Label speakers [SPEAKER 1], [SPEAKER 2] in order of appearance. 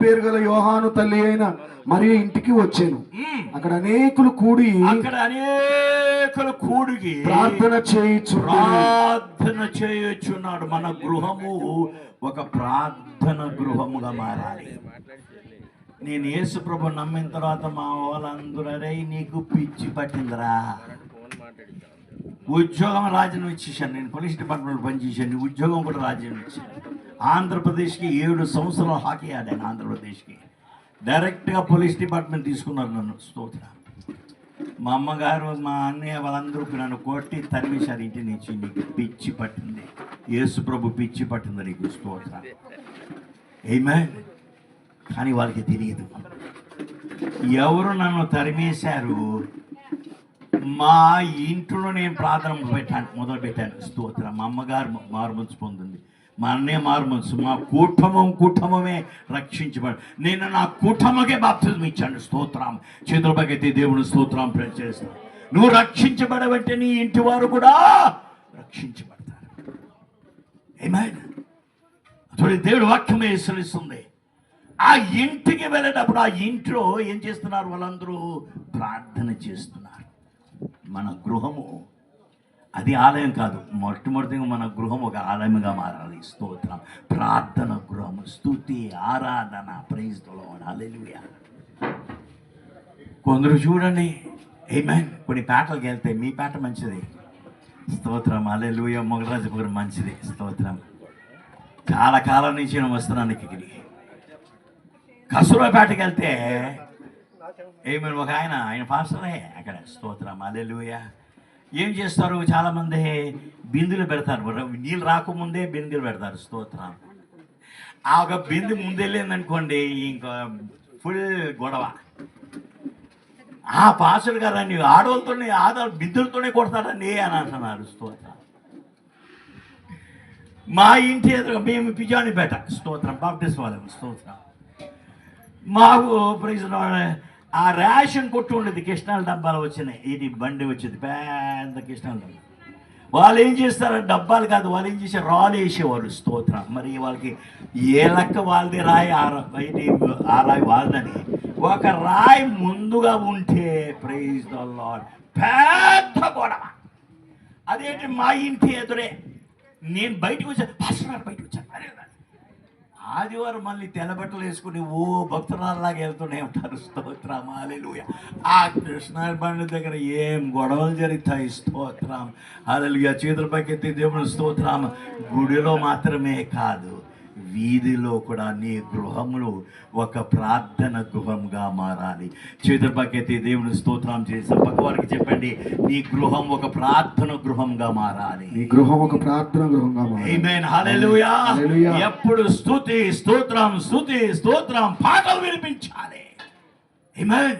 [SPEAKER 1] పేరు గల యోహాను తల్లి అయిన మరియు ఇంటికి వచ్చాను. అక్కడ అనేకులు కూడి
[SPEAKER 2] అక్కడ అనేకలు కూడికి
[SPEAKER 1] ప్రార్థన చేయించు
[SPEAKER 2] ప్రార్థన చేయొచ్చున్నాడు మన గృహము ఒక ప్రార్థన గృహముగా మారాలి. నేను యేసు ప్రభు నమ్మిన తర్వాత మా వాళ్ళందరూ నీకు పిచ్చి పట్టిందిరా. ఉద్యోగం రాజ్యం ఇచ్చేసాను నేను పోలీస్ డిపార్ట్మెంట్ పనిచేశాను ఉద్యోగం కూడా రాజ్యం ఇచ్చాను. ఆంధ్రప్రదేశ్కి ఏడు సంవత్సరాలు హాకీ ఆడాను ఆంధ్రప్రదేశ్కి. డైరెక్ట్గా పోలీస్ డిపార్ట్మెంట్ తీసుకున్నారు నన్ను. స్తోత్ర. మా అమ్మగారు మా అన్నయ్య వాళ్ళందరూ నన్ను కొట్టి తరిమేశారు. ఇంటి నుంచి నీకు పిచ్చి పట్టింది. యేసు ప్రభు పిచ్చి పట్టింది నీకు. స్తోత్ర. ఏమే కానీ వాళ్ళకి తెలియదు. ఎవరు నన్ను తరిమేశారు? మా ఇంట్లో నేను ప్రార్థన పెట్టాను. మొదలు పెట్టాను స్తోత్రం. మా అమ్మగారు మారుమనసు పొందింది. మా అన్నయ్య మారుమనసు మా కూటమం కుటుంబమే రక్షించబడి నేను నా కూటమకే బాప్తిజం ఇచ్చాను స్తోత్రం. చేతుల దేవుని స్తోత్రం ప్రే చేస్తాను. నువ్వు రక్షించబడవంటే నీ ఇంటి వారు కూడా రక్షించబడతారు. ఏమైనా అతడు దేవుడు వాక్యమే హెచ్చరిస్తుంది. ఆ ఇంటికి వెళ్ళేటప్పుడు ఆ ఇంట్లో ఏం చేస్తున్నారు వాళ్ళందరూ? ప్రార్థన చేస్తున్నారు. మన గృహము అది ఆలయం కాదు. మొట్టమొదటిగా మన గృహం ఒక ఆలయంగా మారాలి. స్తోత్రం ప్రార్థన గృహం స్తుతి ఆరాధన ప్రైజ్లో హల్లెలూయా కొందరు చూడండి ఏమైన్ కొన్ని పేటలకు వెళ్తే మీ పేట మంచిది. స్తోత్రం అల్లెలుయ మొగరాజపురం మంచిది. స్తోత్రం. చాలా కాలం నుంచి నేను వస్తున్నాను ఇక్కడికి. కసూరాపేటకి వెళ్తే ఏమైనా ఒక ఆయన ఆయన పాస్టరే అక్కడ. స్తోత్రం అల్లెలుయ ఏం చేస్తారు? చాలామంది బిందులు పెడతారు. నీళ్ళు రాకముందే బిందులు పెడతారు. స్తోత్రం. ఆ ఒక బిందు ముందెళ్ళిందనుకోండి ఇంకా ఫుల్ గొడవ. ఆ పాసులు గారండి ఆడవాళ్ళతోనే ఆడ బిద్దులతోనే కొడతాడండి అని అంటున్నారు. స్తోత్రం. మా ఇంటి ఎదురు మేము పిజానిపేట స్తోత్రం. బాప్టిస్ వాళ్ళం స్తోత్రం. మాకు ప్రైజ్ ఆ రేషన్ కొట్టు ఉండేది. కృష్ణాల డబ్బాలు వచ్చినాయి. ఇది బండి వచ్చేది. పెద్ద కృష్ణాల డబ్బా. వాళ్ళు ఏం చేస్తారు? డబ్బాలు కాదు వాళ్ళు ఏం చేశారు? రాళ్ళు వేసేవారు స్తోత్ర. మరి వాళ్ళకి ఏ లెక్క వాళ్ళది రాయి? ఆ ఇది ఆ రాయి వాళ్ళదని. ఒక రాయి ముందుగా ఉంటే ప్రైజ్ ద లాడ్ పెద్ద గొడవ. అదేంటి మా ఇంటి ఎదురే? నేను బయటకు వచ్చాను బయట గారు బయటకు వచ్చాను అరే అరే. ఆదివారం మళ్ళీ తెల్లబట్టలు వేసుకుని ఓ భక్తురాల్లాగా వెళ్తూనే ఉంటారు. స్తోత్రం. అలెలుయ ఆ కృష్ణ దగ్గర ఏం గొడవలు జరుగుతాయి? స్తోత్రం. హల్లెలూయా. చేతుల పైకెత్తి దేవుని స్తోత్రం. గుడిలో మాత్రమే కాదు. వీధిలో కూడా నీ గృహములు ఒక ప్రార్థన గృహంగా మారాలి. చేతుల పైకెత్తి దేవుని స్తోత్రం చేసి పక్క వారికి చెప్పండి. నీ గృహం ఒక ప్రార్థన గృహంగా మారాలి.
[SPEAKER 1] ఈ గృహం ఒక ప్రార్థన గృహంగా మారాలి.
[SPEAKER 2] ఎప్పుడు స్తుతి స్తోత్రం స్తుతి స్తోత్రం పాటలు వినిపించాలి. Amen.